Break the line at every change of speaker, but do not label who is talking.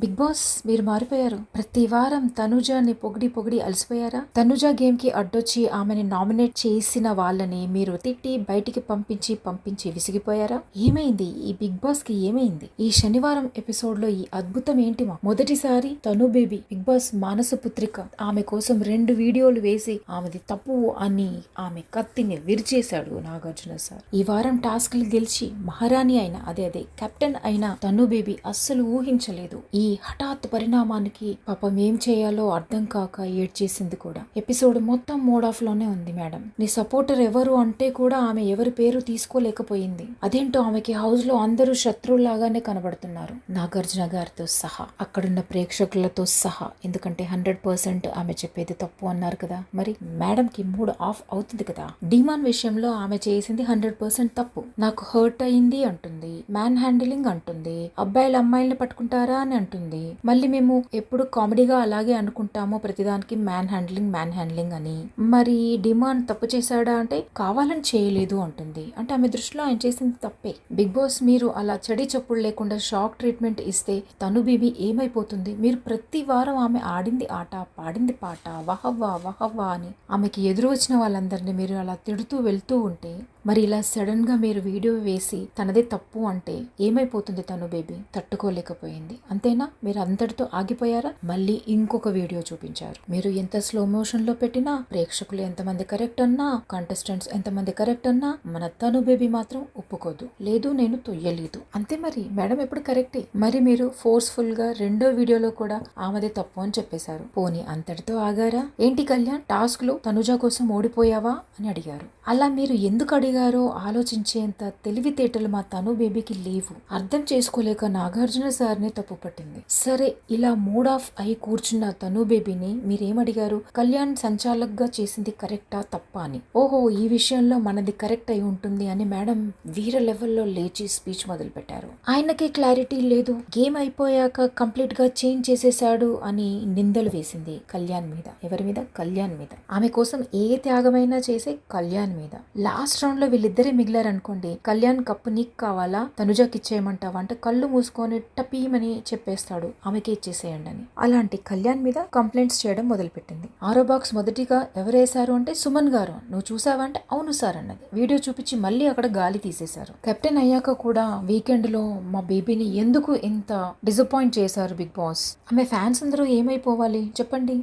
Big boss మీరు మారిపోయారు. ప్రతి వారం తనుజాని పొగిడి పొగిడి అలసిపోయారా? తనుజ గేమ్కి అడ్డొచ్చి ఆమెని నామినేట్ చేసిన వాళ్ళని మీరు తిట్టి బయటికి పంపించి పంపించి విసిగిపోయారా? ఏమైంది? ఈ బిగ్ బాస్కి ఏమైంది? ఈ శనివారం ఎపిసోడ్లో ఈ అద్భుతం ఏంటి మా మొదటిసారి తను బేబీ బిగ్ బాస్ మానస పుత్రిక. ఆమె కోసం రెండు వీడియోలు వేసి ఆమెది తప్పు అని ఆమె కత్తిని విరిచేశాడు నాగార్జున సార్. ఈ వారం టాస్క్లు గెలిచి మహారాణి అయిన అదే అదే కెప్టెన్ అయిన తను బేబీ అస్సలు ఊహించలేదు. ఈ హఠాత్ పరిణామానికి పాపం ఏం చేయాలో అర్థం కాక ఏడ్చేసింది కూడా. ఎపిసోడ్ మొత్తం మోడ్ ఆఫ్లోనే ఉంది మేడం. నీ సపోర్టర్ ఎవరు అంటే కూడా ఆమె ఎవరి పేరు తీసుకోలేకపోయింది. అదేంటో ఆమెకి హౌస్లో అందరూ శత్రువులాగానే కనబడుతున్నారు. నాగార్జున గారితో సహా అక్కడున్న ప్రేక్షకులతో సహా. ఎందుకంటే హండ్రెడ్ పర్సెంట్ ఆమె చెప్పేది తప్పు అన్నారు కదా. మరి మేడం కి మూడ్ ఆఫ్ అవుతుంది కదా. డిమాన్ విషయంలో ఆమె చేసింది హండ్రెడ్ పర్సెంట్ తప్పు. నాకు హర్ట్ అయింది అంటుంది మ్యాన్ హ్యాండిలింగ్ అంటుంది అబ్బాయిలు అమ్మాయిల్ని పట్టుకుంటారా అని అంటుంది. మళ్ళీ మేము ఎప్పుడు కామెడీగా అలాగే అనుకుంటామో ప్రతిదానికి మ్యాన్ హ్యాండ్లింగ్ మ్యాన్ హ్యాండ్లింగ్ అని. మరి డిమాండ్ తప్పు చేశాడా అంటే కావాలని చేయలేదు అంటుంది. అంటే ఆమె దృష్టిలో ఆయన చేసింది తప్పే. బిగ్ బాస్ మీరు అలా చెడి చప్పుడు లేకుండా షాక్ ట్రీట్మెంట్ ఇస్తే తను బేబీ ఏమైపోతుంది? మీరు ప్రతి వారం ఆమె ఆడింది ఆట పాడింది పాట వహవ్వా వహవ్వా అని. ఆమెకి ఎదురు వచ్చిన వాళ్ళందరినీ మీరు అలా తిడుతూ వెళ్తూ ఉంటే మరి ఇలా సడన్గా మీరు వీడియో వేసి తనదే తప్పు అంటే ఏమైపోతుంది తను బేబీ? తట్టుకోలేకపోయింది. అంతేనా? మీరు అంతటితో ఆగిపోయారా? మళ్ళీ ఇంకొక వీడియో చూపించారు. మీరు ఎంత స్లో మోషన్లో పెట్టినా ప్రేక్షకులు ఎంతమంది కరెక్ట్ అన్నా కంటెస్టెంట్స్ ఎంతమంది కరెక్ట్ అన్నా మన తను బేబీ మాత్రం ఒప్పుకోదు. లేదు నేను తొయ్యలేదు. అంతే మరి. మేడం ఎప్పుడు కరెక్టే? మరి మీరు ఫోర్స్ఫుల్గా రెండో వీడియోలో కూడా ఆమెదే తప్పు అని చెప్పేశారు. పోనీ అంతటితో ఆగారా? ఏంటి కళ్యాణ్? టాస్క్లో తనుజ కోసం ఓడిపోయావా? అని అడిగారు. అలా మీరు ఎందుకు అడిగారో ఆలోచించేంత తెలివితేటలు మా తను బేబీకి లేవు. అర్థం చేసుకోలేక నాగార్జున సార్నే తప్పు పట్టింది. సరే ఇలా మూడ్ ఆఫ్ అయి కూర్చున్న తను బేబీని మీరేమడిగారు కళ్యాణ్ సంచాలక్గా చేసింది కరెక్టా? తప్ప అని. ఓహో ఈ విషయంలో మనది కరెక్ట్ అయి ఉంటుంది అని మేడం వీర లెవెల్లో లేచి స్పీచ్ మొదలు పెట్టారు ఆయనకే క్లారిటీ లేదు. గేమ్ అయిపోయాక కంప్లీట్గా చేంజ్ చేసేశాడు అని నిందలు వేసింది కళ్యాణ్ మీద. ఎవరి మీద? కళ్యాణ్ మీద. ఆమె కోసం ఏ త్యాగమైనా చేసే కళ్యాణ్ మీద. లాస్ట్ రౌండ్లో వీళ్ళిద్దరే మిగిలారనుకోండి కళ్యాణ్ కప్పు నీకు కావాలా? తనుజాకి ఇచ్చేయమంటావా? అంటే కళ్ళు మూసుకొని టపీమని చెప్పేస్తాడు. ఆమెకి ఇచ్చేసేయండి అని. అలాంటి కళ్యాణ్ మీద కంప్లైంట్స్ చేయడం మొదలుపెట్టింది. ఆరో బాక్స్ మొదటిగా ఎవరేశారు అంటే సుమన్ గారు. నువ్వు చూసావా అంటే అవును సార్ అన్నది. వీడియో చూపించి మళ్ళీ అక్కడ గాలి చేశారు. కెప్టెన్ అయ్యాక కూడా వీకెండ్లో మా బేబీని ఎందుకు ఇంత డిసప్పాయింట్ చేశారు బిగ్ బాస్? ఆమె ఫ్యాన్స్ అందరూ ఏమైపోవాలి? చెప్పండి.